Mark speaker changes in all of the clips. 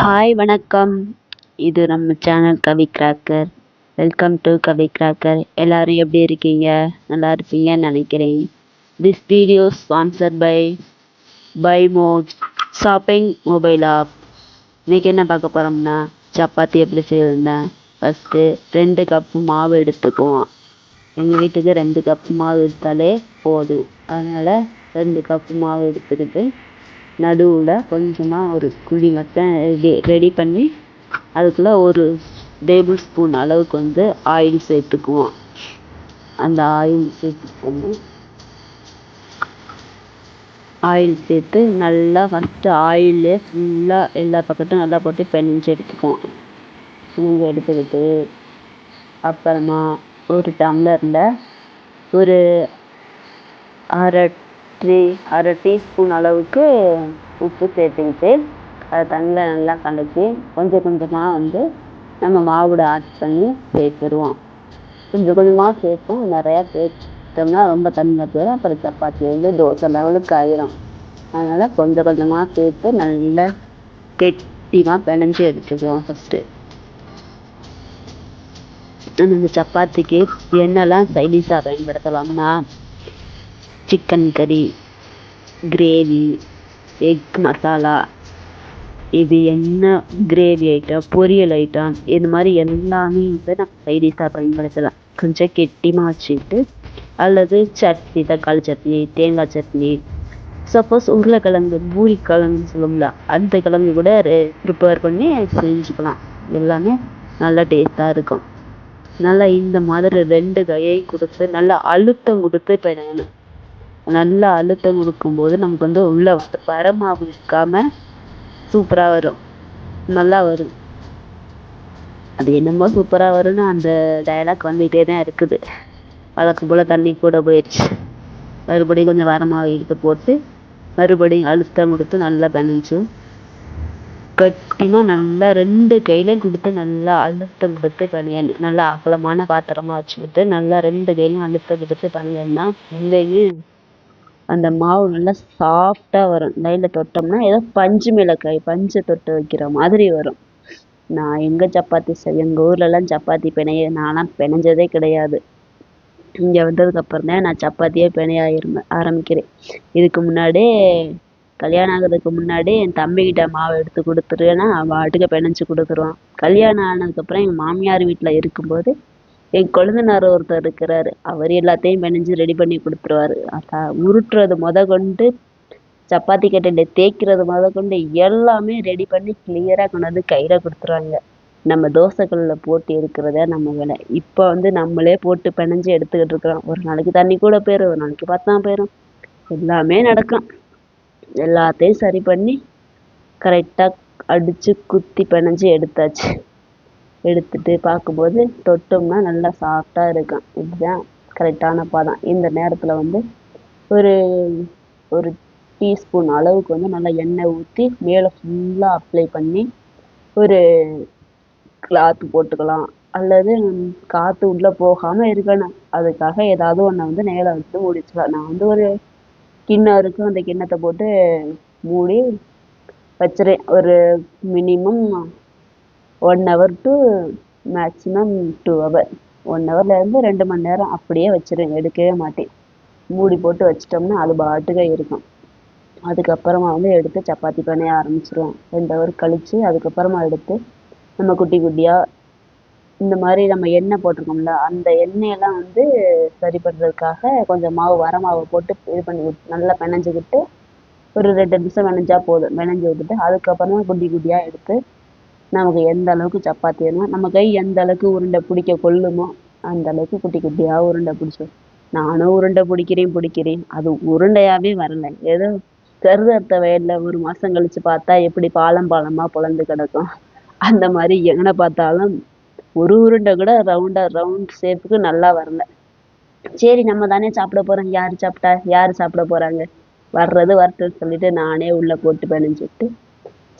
Speaker 1: Hi வணக்கம். இது நம்ம channel Kavi Cracker welcome to Kavi Cracker எல்லாரும் எப்படி இருக்கீங்க? நல்லா இருப்பீங்கன்னு நினைக்கிறேன். This video sponsor by by Mod shopping mobile app இன்றைக்கி என்ன பார்க்க போகிறோம்னா சப்பாத்தி எப்படி செய்யறதுன்னா. ஃபஸ்ட்டு ரெண்டு கப்பு மாவு எடுத்துக்குவோம். எங்கள் வீட்டுக்கு ரெண்டு கப்பு மாவு எடுத்தாலே போதும். அதனால் ரெண்டு கப்பு மாவு எடுத்துக்கிட்டு நடுவில் கொஞ்சமாக ஒரு குழி மட்டும் ரெடி ரெடி பண்ணி அதுக்குள்ளே ஒரு டேபிள் ஸ்பூன் அளவுக்கு வந்து ஆயில் சேர்த்துக்குவோம். அந்த ஆயில் சேர்த்துக்கோங்க. ஆயில் சேர்த்து நல்லா ஃபஸ்ட்டு ஆயிலே ஃபுல்லாக எல்லா பக்கத்தும் நல்லா போட்டு பெனஞ்சு எடுத்துக்குவோம். பெனஞ்சு எடுத்துக்கிட்டு அப்புறமா ஒரு டம்ளரில் ஒரு அரை டீ அரை டீஸ்பூன் அளவுக்கு உப்பு சேர்த்துக்கிட்டு அதை தண்ணியில் நல்லா கலக்கி கொஞ்சம் கொஞ்சமாக வந்து நம்ம மாவோட ஆட் பண்ணி சேர்த்துருவோம். கொஞ்சம் கொஞ்சமாக சேர்ப்போம். நிறையா சேர்த்தோம்னா ரொம்ப தண்ணி போயிடும் அப்புறம் சப்பாத்தி வந்து தோசை லெவலுக்கு ஆயிரும். அதனால் கொஞ்சம் கொஞ்சமாக சேர்த்து நல்லா கெட்டிமாக பிணைஞ்சி எடுத்துக்குவோம் ஃபஸ்ட்டு இந்த சப்பாத்திக்கு என்னெல்லாம் சைடிஷாக பயன்படுத்தலாம்னா சிக்கன் கறி கிரேவி எக் மசாலா இது என்ன கிரேவி ஐட்டம் பொரியல் ஐட்டம் இது மாதிரி எல்லாமே வந்து நம்ம சைடிஷாக பயன்படுத்தலாம். கொஞ்சம் கெட்டியாக வச்சுக்கிட்டு அல்லது சட்னி தக்காளி சட்னி தேங்காய் சட்னி. சப்போஸ் உருளைக்கிழங்கு பூரி கிழங்குன்னு சொல்லுவோம்ல அந்த கிழங்கு கூட ப்ரிப்பேர் பண்ணி செஞ்சுக்கலாம். எல்லாமே நல்லா டேஸ்ட்டாக இருக்கும். நல்லா இந்த மாதிரி ரெண்டு கையை கொடுத்து நல்லா அழுத்தம் கொடுத்து பிணையணும் நல்லா அழுத்தம் கொடுக்கும்போது நமக்கு வந்து உள்ள வரமாவு இருக்காம சூப்பராக வரும். நல்லா வரும். அது என்னமோ சூப்பராக வரும்னு அந்த டயலாக் வந்துகிட்டே தான் இருக்குது. வழக்கம் போல் தண்ணி கூட போயிடுச்சு மறுபடியும் கொஞ்சம் வரமாக எடுத்து போட்டு மறுபடியும் அழுத்தம் கொடுத்து நல்லா பிணைஞ்சு கட்டினா நல்லா ரெண்டு கையிலையும் கொடுத்து நல்லா அழுத்தம் கொடுத்து பிணையணும் நல்லா அகலமான பாத்திரமா வச்சுக்கிட்டு நல்லா ரெண்டு கையிலையும் அழுத்தம் கொடுத்து பிணையணும்னா எங்கேயும் அந்த மாவு நல்லா சாஃப்டாக வரும். கையில் தொட்டோம்னா ஏதோ பஞ்சு மிளகாய் பஞ்சை தொட்டு வைக்கிற மாதிரி வரும். நான் எங்கே சப்பாத்தி செய் எங்கள் ஊர்லலாம் சப்பாத்தி பிணைய நான்லாம் பிணைஞ்சதே கிடையாது. இங்கே வந்ததுக்கப்புறம் தான் நான் சப்பாத்தியே பிணைய ஆரம்பிக்கிறேன். இதுக்கு முன்னாடியே கல்யாணம் ஆகிறதுக்கு முன்னாடி என் தம்பிக்கிட்ட மாவு எடுத்து கொடுத்துருவேன்னா அவன் பாட்டுக்கு பிணைஞ்சு கொடுத்துருவான். கல்யாணம் ஆனதுக்கப்புறம் எங்கள் மாமியார் வீட்டில் இருக்கும்போது என் கொழுந்தனார் ஒருத்தர் இருக்கிறாரு. அவர் எல்லாத்தையும் பிணைஞ்சு ரெடி பண்ணி கொடுத்துருவாரு. உருட்டுறது முத கொண்டு சப்பாத்தி கட்டையில் தேய்க்கிறது முத கொண்டு எல்லாமே ரெடி பண்ணி கிளியராக கொண்டு வந்து கையில் கொடுத்துருவாங்க. நம்ம தோசைக்கல்லில் போட்டு எடுக்கிறத நம்ம வேலை. இப்போ வந்து நம்மளே போட்டு பிணைஞ்சு எடுத்துக்கிட்டு இருக்கிறோம். ஒரு நாளைக்கு தண்ணி கூட போயிடும் ஒரு நாளைக்கு பார்த்தா போயிடும் எல்லாமே நடக்கும். எல்லாத்தையும் சரி பண்ணி கரெக்டாக அடித்து குத்தி பிணைஞ்சு எடுத்தாச்சு. எடுத்துட்டு பார்க்கும்போது தொட்டோம்னா நல்லா சாஃப்டாக இருக்கும். இதுதான் கரெக்டான பதம். இந்த நேரத்தில் வந்து ஒரு ஒரு டீஸ்பூன் அளவுக்கு வந்து நல்லா எண்ணெய் ஊற்றி மேலே ஃபுல்லாக அப்ளை பண்ணி ஒரு கிளாத்து போட்டுக்கலாம். அல்லது காற்று உள்ளே போகாமல் இருக்கணும். அதுக்காக ஏதாவது ஒன்றை வந்து நேரம் வச்சு மூடிச்சுக்கலாம் நான் வந்து ஒரு கிண்ணம் இருக்கும். அந்த கிண்ணத்தை போட்டு மூடி வச்சிருவேன். ஒரு minimum one hour to maximum two hour one ஹவர்லேருந்து ரெண்டு மணி நேரம் அப்படியே வச்சிருவேன். எடுக்கவே மாட்டேன். மூடி போட்டு வச்சிட்டோம்னா அது பாட்டுக்கு இருக்கும். அதுக்கப்புறமா வந்து எடுத்து சப்பாத்தி பண்ண ஆரம்பிச்சிருவோம் ரெண்டு ஹவர் கழித்து அதுக்கப்புறமா எடுத்து நம்ம குட்டி குட்டியாக இந்த மாதிரி நம்ம எண்ணெய் போட்டிருக்கோம்ல அந்த எண்ணெயெல்லாம் வந்து சரி பண்ணுறதுக்காக கொஞ்சம் மாவு வர மாவு போட்டு இது பண்ணி நல்லா பிணைஞ்சிக்கிட்டு ஒரு ரெண்டு நிமிஷம் வெனைஞ்சா போதும். வெனைஞ்சி விட்டுட்டு அதுக்கப்புறமா குட்டி குட்டியாக எடுத்து நமக்கு எந்த அளவுக்கு சப்பாத்தி வேணுமோ நம்ம கை எந்த அளவுக்கு உருண்டை பிடிக்க கொள்ளுமோ அந்த அளவுக்கு குட்டி குட்டியாக உருண்டை பிடிச்சோம் நானும் உருண்டை பிடிக்கிறேன் பிடிக்கிறேன். அது உருண்டையாகவே வரல. ஏதோ கருதத்த வயலில் ஒரு மாதம் கழித்து பார்த்தா எப்படி பாலம் பாலமாக பொழந்து கிடக்கும். அந்த மாதிரி எங்கே பார்த்தாலும் ஒரு உருண்டை கூட ரவுண்டாக ரவுண்ட் ஷேப்புக்கு நல்லா வரல. சரி நம்ம தானே சாப்பிட போகிறோம் யார் சாப்பிட்டா? யார் சாப்பிட போகிறாங்க வர்றது வரட்டுன்னு சொல்லிட்டு நானே உள்ளே போட்டு பிணைஞ்சிட்டு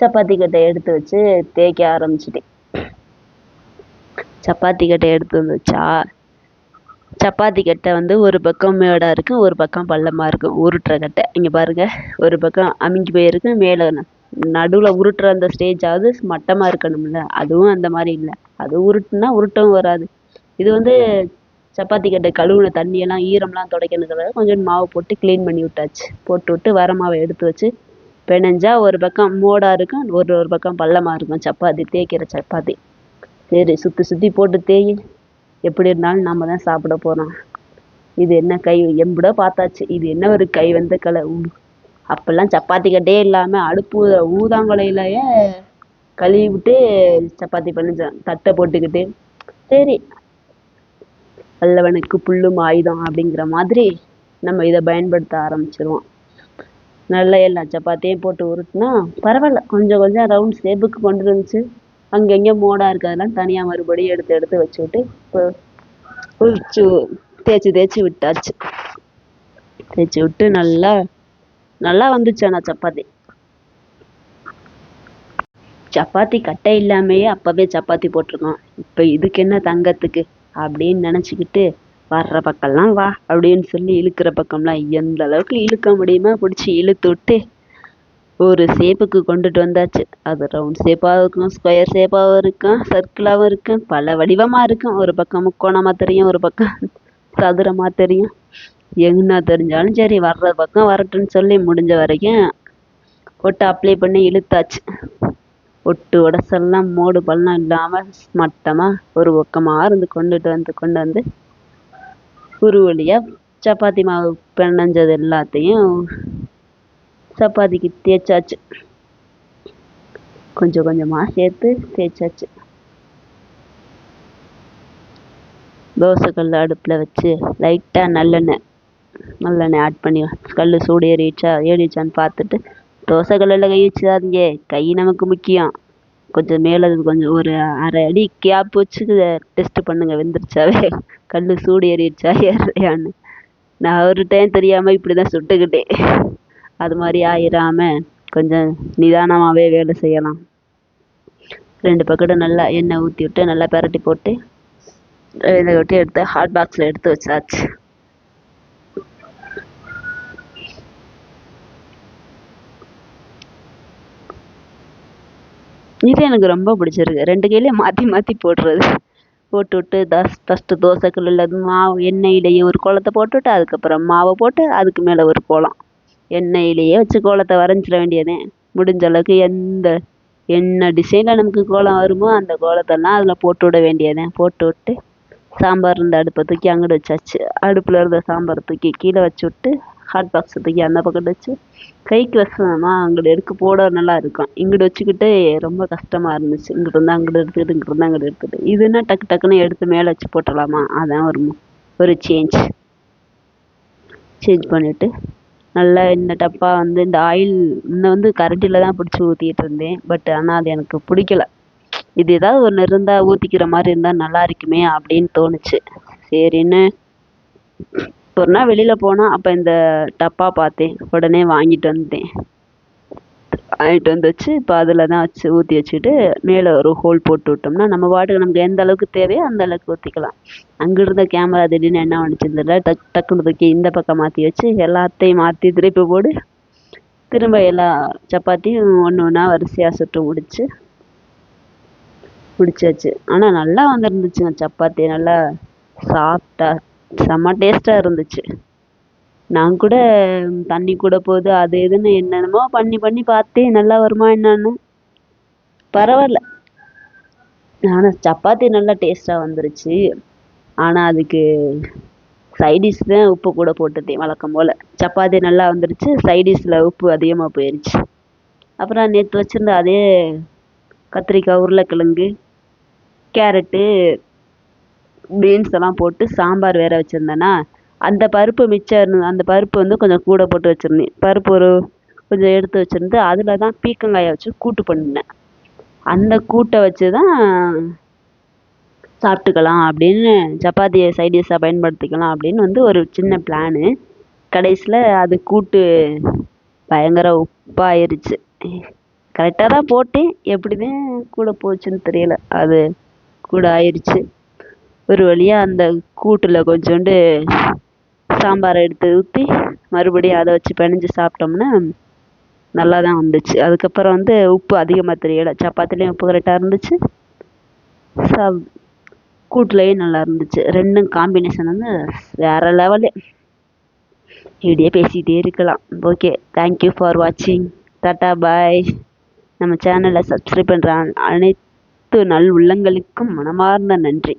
Speaker 1: சப்பாத்தி கட்டை எடுத்து வச்சு தேய்க்க ஆரம்பிச்சிட்டேன். சப்பாத்தி கட்டை எடுத்து வந்து வச்சா சப்பாத்தி கட்டை வந்து ஒரு பக்கம் மேடாக இருக்கும் ஒரு பக்கம் பள்ளமாக இருக்கும் உருட்டுற கட்டை. இங்கே பாருங்கள் ஒரு பக்கம் அமுங்கி போயிருக்கு மேலே நடுவில் உருட்டுற அந்த ஸ்டேஜாவது மட்டமாக இருக்கணும்ல. அதுவும் அந்த மாதிரி இல்லை. அது உருட்டுனா உருட்டவும் வராது. இது வந்து சப்பாத்தி கட்டை கழுவுன தண்ணியெல்லாம் ஈரம்லாம் துடைக்கணுங்கிறத கொஞ்சம் மாவு போட்டு க்ளீன் பண்ணி விட்டாச்சு. போட்டு விட்டு வர மாவை எடுத்து வச்சு பிணைஞ்சா ஒரு பக்கம் மோடாக இருக்கும் ஒரு ஒரு பக்கம் பள்ளமாக இருக்கும். சப்பாத்தி தேய்க்கிற சப்பாத்தி. சரி சுற்றி சுற்றி போட்டு தேய் எப்படி இருந்தாலும் நம்ம தான் சாப்பிட போகிறோம் இது என்ன கை எம்பிடோ பார்த்தாச்சு. இது என்ன ஒரு கை வந்த கலை? அப்போல்லாம் சப்பாத்தி கட்டே இல்லாமல் அடுப்பு ஊதாங்குலையிலேயே கழுவி விட்டு சப்பாத்தி பண்ணிச்சேன் தட்டை போட்டுக்கிட்டு. சரி வல்லவனுக்கு புல்லும் ஆயுதம் அப்படிங்கிற மாதிரி நம்ம இதை பயன்படுத்த ஆரம்பிச்சிருவோம். நல்லா எல்லா சப்பாத்தியும் போட்டு உருட்டினா பரவாயில்ல. கொஞ்சம் கொஞ்சம் ரவுண்ட் ஷேப்புக்கு கொண்டு வந்துச்சு. அங்கங்கே மோடாக இருக்கிறதெல்லாம் தனியாக மறுபடியும் எடுத்து எடுத்து வச்சு விட்டு இப்போ உரிச்சு தேய்ச்சி தேய்ச்சி விட்டாச்சு. தேய்ச்சி விட்டு நல்லா நல்லா வந்துச்சு ஆனால் சப்பாத்தி. சப்பாத்தி கட்டை இல்லாமையே அப்போவே சப்பாத்தி போட்டிருக்கோம். இப்போ இதுக்கு என்ன தங்கத்துக்கு அப்படின்னு நினச்சிக்கிட்டு வர்ற பக்கம்லாம் வா அப்படின்னு சொல்லி இழுக்கிற பக்கம்லாம் எந்த அளவுக்கு இழுக்க முடியுமோ பிடிச்சி இழுத்து விட்டு ஒரு ஷேப்புக்கு கொண்டுட்டு வந்தாச்சு. அது ரவுண்ட் ஷேப்பாகவும் இருக்கும் ஸ்கொயர் ஷேப்பாகவும் இருக்கும் சர்க்கிளாகவும் இருக்கும். பல வடிவமாக இருக்கும். ஒரு பக்கம் முக்கோணமாக தெரியும் ஒரு பக்கம் சதுரமாக தெரியும். எங்கன்னா தெரிஞ்சாலும் சரி வர்ற பக்கம் வரட்டுன்னு சொல்லி முடிஞ்ச வரைக்கும் ஒட்டு அப்ளை பண்ணி இழுத்தாச்சு. ஒட்டு உடசெல்லாம் மோடு பள்ளம் இல்லாமல் மட்டமாக ஒரு பக்கமாக இருந்து கொண்டுட்டு வந்து கொண்டு வந்து உருவலியாக சப்பாத்தி மாவு பிணைஞ்சது எல்லாத்தையும் சப்பாத்திக்கு தேய்ச்சாச்சு கொஞ்சம் கொஞ்சமாக சேர்த்து தேய்ச்சாச்சு தோசைக்கல் அடுப்பில் வச்சு லைட்டாக நல்லெண்ணெய் நல்லெண்ணெய் ஆட் பண்ணி கல் சூடு ஏறிடுச்சா ஏறிடுச்சான்னு பார்த்துட்டு தோசைக்கல்லில் கை வச்சிடாதீங்க. கை நமக்கு முக்கியம். கொஞ்சம் மேலே கொஞ்சம் ஒரு அரை அடி கேப் வச்சு டெஸ்ட்டு பண்ணுங்க வெந்துருச்சாவே? கல் சூடு ஏறிடுச்சா ஏறலையான்னு. நான் ஒரு டைம் தெரியாமல் இப்படி தான் சுட்டுக்கிட்டேன். அது மாதிரி ஆயிராமல் கொஞ்சம் நிதானமாகவே வேலை செய்யலாம். ரெண்டு பக்கட்டும் நல்லா எண்ணெய் ஊற்றி விட்டு நல்லா பிரட்டி போட்டு இதை ஒட்டி எடுத்து ஹாட் பாக்ஸில் எடுத்து வச்சாச்சு. இது எனக்கு ரொம்ப பிடிச்சிருக்கு. ரெண்டு கையிலையும் மாற்றி மாற்றி போடுறது. போட்டு விட்டு தஸ் ஃபஸ்ட்டு தோசைக்கல்லில் மாவு எண்ணெயிலேயே ஒரு கோலத்தை போட்டுவிட்டு அதுக்கப்புறம் மாவை போட்டு அதுக்கு மேலே ஒரு கோலம். எண்ணெயிலேயே வச்சு கோலத்தை வரைஞ்சிட வேண்டியதே. முடிஞ்ச அளவுக்கு எந்த என்ன டிசைனில் நமக்கு கோலம் வருமோ அந்த கோலத்தெல்லாம் அதில் போட்டு விட வேண்டியதே. போட்டு விட்டு சாம்பார் இருந்த அடுப்பை தூக்கி அங்கிட்டு வச்சாச்சு. அடுப்பில் இருந்த சாம்பாரை தூக்கி கீழே வச்சு விட்டு ஹாட் பாக்ஸ் தூக்கி அந்த பக்கம் வச்சு கைக்கு வசமா அங்கிட்டு எடுக்க போட நல்லா இருக்கும். இங்கிட்டு வச்சுக்கிட்டு ரொம்ப கஷ்டமாக இருந்துச்சு. இங்கிட்டு இருந்தால் அங்கிட்டு எடுத்துக்கிட்டு இங்கிட்டு இருந்தால் அங்கிட்டு எடுத்துக்கிட்டு. இதுன்னா டக்கு டக்குன்னு எடுத்து மேலே வச்சு போட்டலாமா அதான் ஒரு ஒரு சேஞ்ச் சேஞ்ச் பண்ணிவிட்டு நல்லா இந்த டப்பா வந்து இந்த ஆயில் இன்னும் வந்து கரண்டியில் தான் பிடிச்சி ஊற்றிட்டு இருந்தேன். பட் ஆனால் அது எனக்கு பிடிக்கல. இது ஏதாவது ஒன்று இருந்தால் ஊற்றிக்கிற மாதிரி இருந்தால் நல்லா இருக்குமே அப்படின்னு தோணுச்சு. சரின்னு ஒரு நாள் வெளியில் போனால் அப்போ இந்த டப்பா பார்த்தேன். உடனே வாங்கிட்டு வந்தேன். வாங்கிட்டு வந்து வச்சு இப்போ அதில் தான் வச்சு ஊற்றி வச்சுட்டு மேலே ஒரு ஹோல் போட்டு விட்டோம்னா நம்ம பாட்டுக்கு நமக்கு எந்த அளவுக்கு தேவையோ அந்த அளவுக்கு ஊற்றிக்கலாம் அங்கே இருந்த கேமரா திடீர்னு என்ன பண்ணிச்சுருந்ததில்ல டக் டக்குன்னு தூக்கி இந்த பக்கம் மாற்றி வச்சு எல்லாத்தையும் மாற்றி திருப்பி போடு திரும்ப எல்லா சப்பாத்தியும் ஒன்று ஒன்றா வரிசையாக சுட்டு முடிச்சு முடிச்சாச்சு ஆனால் நல்லா வந்துருந்துச்சுங்க சப்பாத்தி. நல்லா சாஃப்டாக செம்ம டேஸ்ட்டாக இருந்துச்சு. நான் கூட தண்ணி கூட போகுது அது இதுன்னு என்னென்னமோ பண்ணி பண்ணி பார்த்தேன் நல்லா வருமா என்னன்னு. பரவாயில்ல. ஆனால் சப்பாத்தி நல்லா டேஸ்ட்டாக வந்துருச்சு. ஆனால் அதுக்கு சைடிஷ் தான் உப்பு கூட போட்டுட்டேன் வழக்கம் போல். சப்பாத்தி நல்லா வந்துருச்சு சைடிஷில் உப்பு அதிகமாக போயிடுச்சு அப்புறம் நேற்று வச்சுருந்த அதே கத்திரிக்காய் உருளைக்கிழங்கு கேரட்டு பீன்ஸ் எல்லாம் போட்டு சாம்பார் வேற வச்சுருந்தேன்னா அந்த பருப்பு மிச்சம் அந்த பருப்பு வந்து கொஞ்சம் கூட போட்டு வச்சுருந்தேன் பருப்பு ஒரு கொஞ்சம் எடுத்து வச்சுருந்து அதில் தான் பீர்க்கங்காயை வச்சு கூட்டு பண்ணினேன். அந்த கூட்டை வச்சு தான் சாப்பிட்டுக்கலாம் அப்படின்னு சப்பாத்தியை சைடிஷாக பயன்படுத்திக்கலாம் அப்படின்னு வந்து ஒரு சின்ன பிளானு கடைசியில் அது கூட்டு பயங்கர உப்பாயிருச்சு. கரெக்டாக தான் போட்டேன். எப்படிதான் கூட போச்சுன்னு தெரியல. அது கூட ஆயிடுச்சு ஒரு வழியாக அந்த கூட்டில் கொஞ்சோண்டு சாம்பாரை எடுத்து ஊற்றி மறுபடியும் அதை வச்சு பிணைஞ்சு சாப்பிட்டோம்னா நல்லா தான் வந்துச்சு. அதுக்கப்புறம் வந்து உப்பு அதிகமாக தெரியலை. சப்பாத்திலையும் உப்பு கரெக்டாக இருந்துச்சு. சா கூட்டுலையும் நல்லா இருந்துச்சு. ரெண்டும் காம்பினேஷன் வந்து வேறு லெவலு இப்படியே பேசிகிட்டே இருக்கலாம். ஓகே தேங்க்யூ ஃபார் வாட்சிங் டாட்டா பாய் நம்ம சேனலை சப்ஸ்கிரைப் பண்ணுற அனைத்து நல் உள்ளங்களுக்கும் மனமார்ந்த நன்றி.